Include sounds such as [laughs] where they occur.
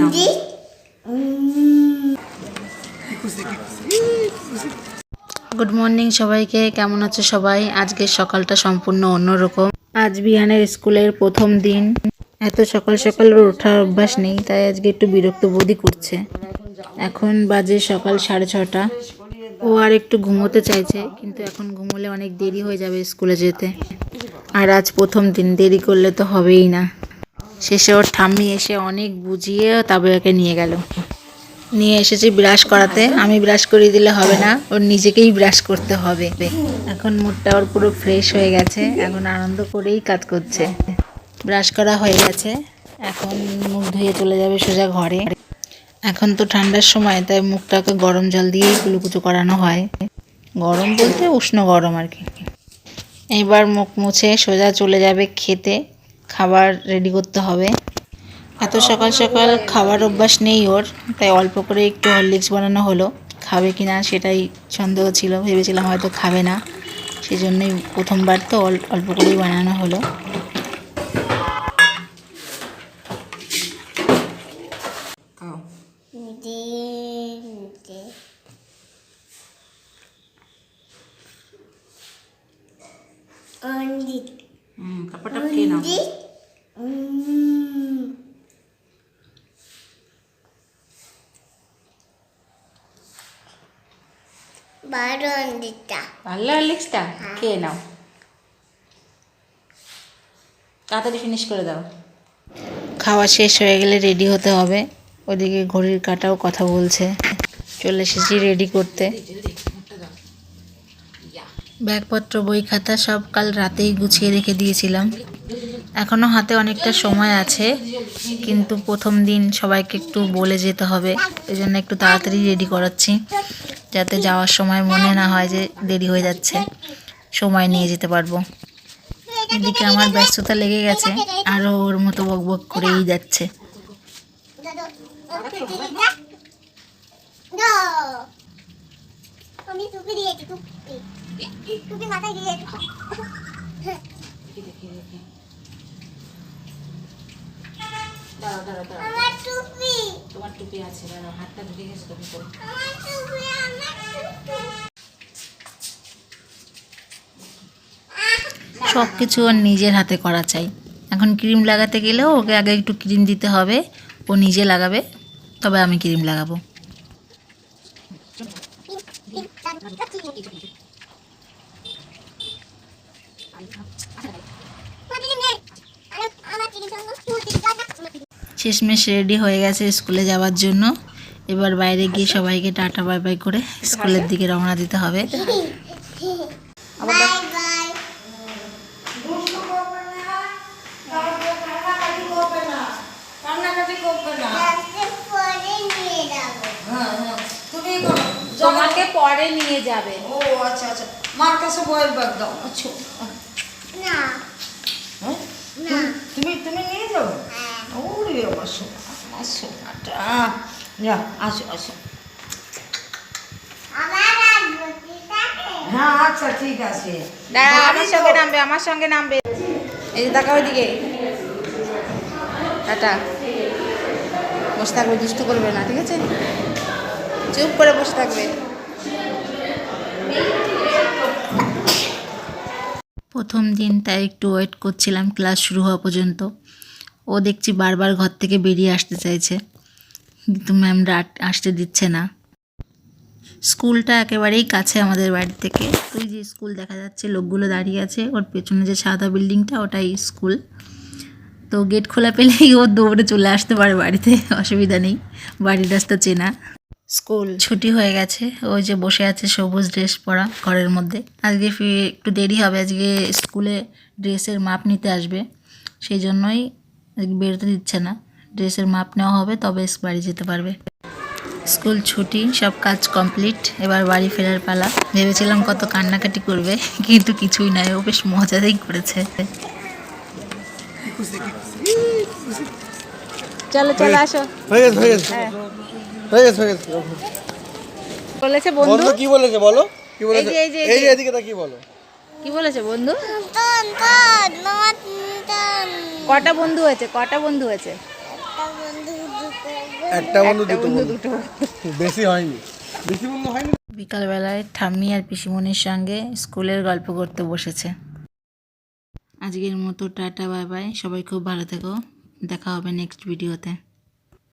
নাও good morning সবাইকে কেমন আছো সবাই? আজকের সকালটা সম্পূর্ণ অন্যরকম। আজ বিহানের স্কুলের প্রথম দিন। এত সকাল সকাল ওঠার অভ্যাস নেই তাই আজকে একটু বিরক্ত বোধই করছে। এখন বাজে সকাল সাড়ে ছটা। ও আর একটু ঘুমোতে চাইছে কিন্তু এখন ঘুমোলে অনেক দেরি হয়ে যাবে স্কুলে যেতে। আর আজ প্রথম দিন দেরি করলে তো হবেই না। শেষে ওর ঠাম্মি এসে অনেক বুঝিয়ে তারপরে ওকে নিয়ে গেল। নিয়ে এসেছি ব্রাশ করাতে। আমি ব্রাশ করিয়ে দিলে হবে না, ওর নিজেকেই ব্রাশ করতে হবে। এখন মুডটা ওর পুরো ফ্রেশ হয়ে গেছে, এখন আনন্দ করেই কাজ করছে। ব্রাশ করা হয়ে গেছে, এখন মুখ ধুয়ে চলে যাবে সোজা ঘরে। এখন তো ঠান্ডার সময়, তাই মুখটাকে গরম জল দিয়েই কুলুকুচু করানো হয়। গরম বলতে উষ্ণ গরম আর কি। এবার মুখ মুছে সোজা চলে যাবে খেতে। খাবার রেডি করতে হবে। এত সকাল সকাল খাবার অভ্যাস নেই ওর, তাই অল্প করে একটু হরলিক্স বানানো হলো। খাবে কি না সেটাই সন্দেহ ছিল, ভেবেছিলাম হয়তো খাবে না। সেজন্যই প্রথমবার তো অল- অল্প করেই বানানো হলো। কাপড়টা খেয়ে নাও। ভালো হরলিক্সটা খেয়ে নাও। তাড়াতাড়ি ফিনিশ করে দাও। খাওয়া শেষ হয়ে গেলে রেডি হতে হবে। ওদিকে ঘড়ির কাটাও কথা বলছে। চলে এসেছি রেডি করতে। ব্যাগপত্র, বই খাতা সব কাল রাতেই গুছিয়ে রেখে দিয়েছিলাম। এখনও হাতে অনেকটা সময় আছে, কিন্তু প্রথম দিন সবাইকে একটু বলে যেতে হবে। ওই জন্য একটু তাড়াতাড়ি রেডি করাচ্ছি, যাতে যাওয়ার সময় মনে না হয় যে দেরি হয়ে যাচ্ছে। সময় নিয়ে যেতে পারব। এদিকে আমার ব্যস্ততা লেগে গেছে আরও ওর মতো বক বক করেই যাচ্ছে আমি টুপি দিয়েছি টুপি। টুপি মাথায় দিয়েছি আমার টুপি। তোমার টুপি আছে হাতটা ঢুকে গেছে টুপি করে আমার টুপি আমার টুপি। সব কিছু ওর নিজের হাতে করা চাই। এখন ক্রিম লাগাতে গেলেও ওকে আগে একটু ক্রিম দিতে হবে ও নিজে লাগাবে তবে আমি ক্রিম লাগাবো। শেষমেশ রেডি হয়ে গেছে স্কুলে যাওয়ার জন্য। এবার বাইরে গিয়ে সবাইকে টাটা বাই বাই করে স্কুলের দিকে রওনা দিতে হবে [laughs] বাই বাই কান্নাকাটি করবে না রাস্তায় পরে নিয়ে যাব তুমি করো। তোমাকে পরে নিয়ে যাবে। ও আচ্ছা আচ্ছা। মার কাছে বইয়ের ব্যাগ দাও। আচ্ছা। না। হ্যাঁ? না। তুমি তুমি নিয়ে যাবে হ্যাঁ। ওরে আমার সোনা আমার সোনাটা। যা আসো আসো। হ্যাঁ আচ্ছা ঠিক আছে। দাঁড়া আমার সঙ্গে নামবে আমার সঙ্গে নামবে। এই যে তাকা ওইদিকে। টাটা। বসে থাকবে দুষ্টু করবে না ঠিক আছে? চুপ করে বসে থাকবে। প্রথম দিন তাই একটু ওয়েট করছিলাম ক্লাস শুরু হওয়া পর্যন্ত। ও দেখছি বারবার ঘর থেকে বেরিয়ে আসতে চাইছে। কিন্তু ম্যামরা আসতে দিচ্ছে না। স্কুলটা একেবারেই কাছে আমাদের বাড়ি থেকে। ওই যে স্কুল দেখা যাচ্ছে, লোকগুলো দাঁড়িয়ে আছে। ওর পেছনে যে সাদা বিল্ডিংটা, ওটাই স্কুল। তো গেট খোলা পেলেই ও দৌড়ে চলে আসতে পারে বাড়িতে। [laughs] অসুবিধা নেই। বাড়ির রাস্তা চেনা। স্কুল। ছুটি হয়ে গেছে ওই যে বসে আছে সবুজ ড্রেস পরা ঘরের মধ্যে। আজকে একটু দেরি হবে আজকে স্কুলে ড্রেসের মাপ নিতে আসবে। সেই জন্যই আজকে বেরোতে দিচ্ছে না। ড্রেসের মাপ নেওয়া হবে তবে বাড়ি যেতে পারবে। স্কুল ছুটি সব কাজ কমপ্লিট এবার বাড়ি ফেরার পালা। ভেবেছিলাম কত কান্নাকাটি করবে কিন্তু কিছুই নাই ও বেশ মজাতেই করেছে। চলো চলো আসো। হয়ে গেছে। হয়ে। গেছে হয়ে গেছে হয়ে গেছে। বলেছে বন্ধু। বন্ধু কি বলেছে বলো? কি বলেছে? এই যে, এই যে, এই এই যে। যে। এদিকে তা কি বলো। কি বলেছে বন্ধু? কটা বন্ধু হয়েছে? কটা বন্ধু হয়েছে? একটা বন্ধু দুটো বন্ধু দুটো বেশি হয়নি। বেশি বন্ধু হয়নি? বিকালবেলায় ঠাম্মি আর পিসিমনির সঙ্গে স্কুলের গল্প করতে বসেছে। আজকের মতো টাটা বাই বাই। সবাই খুব ভালো থেকো। দেখা হবে নেক্সট ভিডিওতে